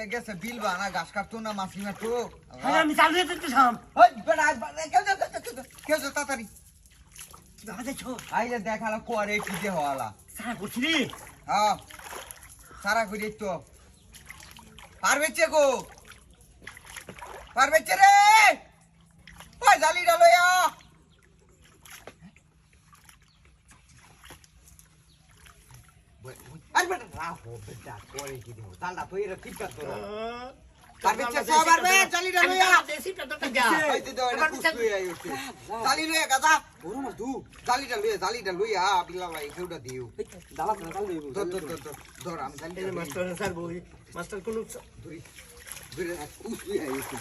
বেটা গেছে বিল বানা ঘাস কাটতো না মাছ মারতো আমি চালু দিতে সাম ওই বেটা কেউ যা তাড়াতাড়ি। আইলে দেখাল কোয়ারে ঠিকে হওয়ালা। সারা করছিলি হ্যাঁ সারা করি তো পারবে গো। পারবে রে। ওই জালি লইয়া রাখো বেটা করে কি দেবো তালটা তো এরা ঠিক করো পারবেছে সব পারবে জালি ডালো দেশি পেটটা যা এই তো এটা কুস্তুই আইছে জালি লইয়া গাদা ওরে মার দু জালিটা লইয়া জালিটা লইয়া বিলা ভাই কেউটা দিও দালা করে কাল দেব ধর ধর ধর ধর ধর আমি জালিটা লই। মাস্টার স্যার বই মাস্টার কোন ধরি ধরে কুস্তুই আইছে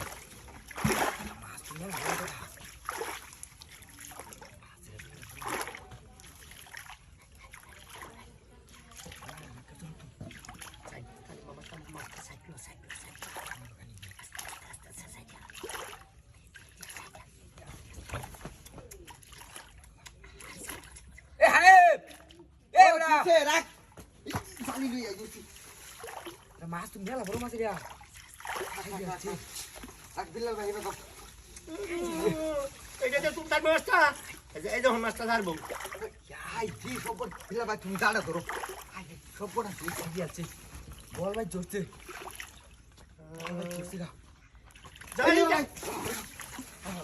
এ হানেপ এ এ বড়া কিসে রাখ জালি লইয়া গেছি মাছ তুমি মেলা বড় মাছ রিয়া ভাই যে তুমি তার মাস্টার এই যখন মাস্টার ছাড়বো আই কি সব বিলা ভাই তুমি দাঁড়া ধরো আই সব বড় কি আছে বল ভাই জোরছে জালি ভাই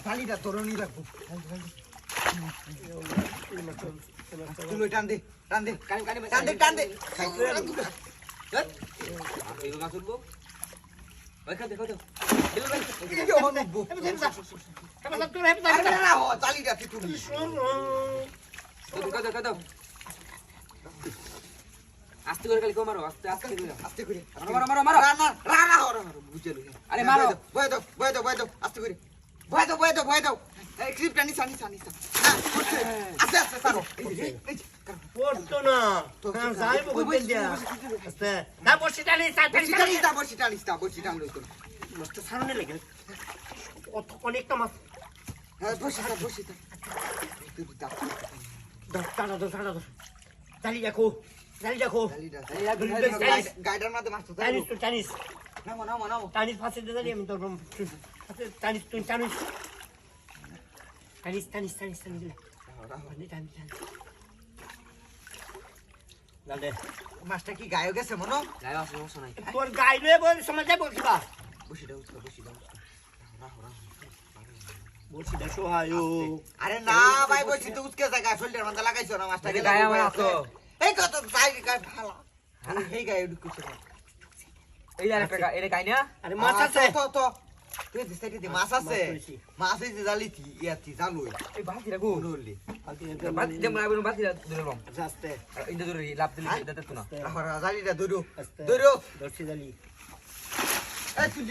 জালিটা তোর নি রাখব টান দে টান দে কানি কানি টান দে টান দে আস্তে করে খালি মারো আস্তে আস্তে করে আস্তে করে মারো মারো মারো না না না আরে মারো বয় দাও বয় দাও বয় দাও আস্তে করে বয় দাও বয় দাও বয় দাও অনেকটা মাছ। জালি দেখো জালি দেখো। গাইডার মাঝে মাছ টানিস টানিস নামো নামো নামো। টানিস ফাঁসে জানি আমি তোর টানিস তুই টানিস টানিস টানিস টানিস টানিস টানিস টানিস টানিস দাদে মাছটা কি গায়ে গেছে মনো গায় আসো সমস্যা নাই তোর গাই লয়ে বল সময় বলছি বা বসি দাও বসি দাও বলছি দেখো হায়ো আরে না ভাই বলছি তো উচকে জায়গায় ফিল্টার মধ্যে লাগাইছো না মাছটা গায়ে আমার আছে। এই কত তাই গায়ে ভালো এই গায়ে ঢুকছে এই আর একটা এটা গায় না আরে মাছ আছে তো তো মাছ আছে মাছ এই যে জালি তি ইয়াতি জালুই এই বাকি রাখো নলি বাকি দে মারা বল বাকি ধরলাম আস্তে ইন্দা ধরে লাভ দিলি দাতে তো না আর জালিটা ধরো ধরো ধরছি জালি এই তুই